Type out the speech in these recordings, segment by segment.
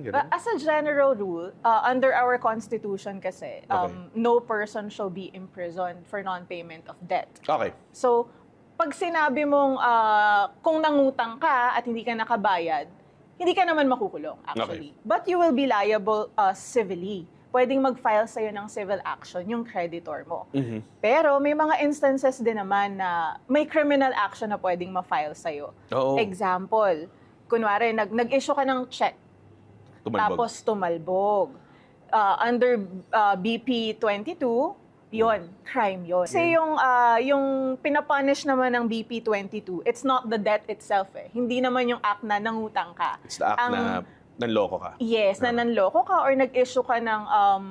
Ganun? As a general rule, uh, under our constitution kasi, um, no person shall be imprisoned for non-payment of debt. Okay. So, pag sinabi mong ah, kung nangutang ka at hindi ka nakabayad, hindi ka naman makukulong actually. But you will be liable uh, civilly. Pwedeng mag-file sa'yo ng civil action yung creditor mo. Mhm. Pero may mga instances din naman na may criminal action na pwedeng ma-file sa'yo. Oo. Example, kunwari, nag- nag-issue ka ng check Tumalbog. tapos tumalbog. Uh, under uh, BP 22, yon crime yon. Kasi yung, uh, yung pinapunish naman ng BP 22, it's not the debt itself eh. Hindi naman yung act na nangutang ka. It's the act Ang- na nanloko ka. Yes, na Ah. nanloko ka or nag-issue ka ng um,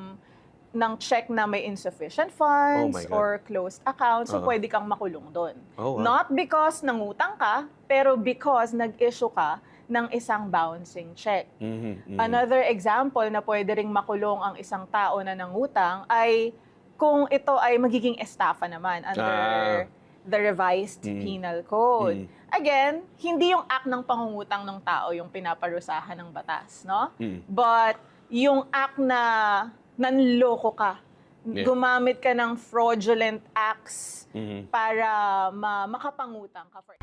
ng check na may insufficient funds Oh or closed account, so Oo. pwede kang makulong doon. Oh, wow. Not because nangutang ka, pero because nag-issue ka ng isang bouncing check. Mhm, mhm. Another example na pwede ring makulong ang isang tao na nangutang ay kung ito ay magiging estafa naman under Ah. the revised Mm. penal code. Mm. Again, hindi yung act ng pangungutang ng tao yung pinaparusahan ng batas, no? Mm. But yung act na nanloko ka, Yeah. gumamit ka ng fraudulent acts Mhm. para ma- makapangutang ka. For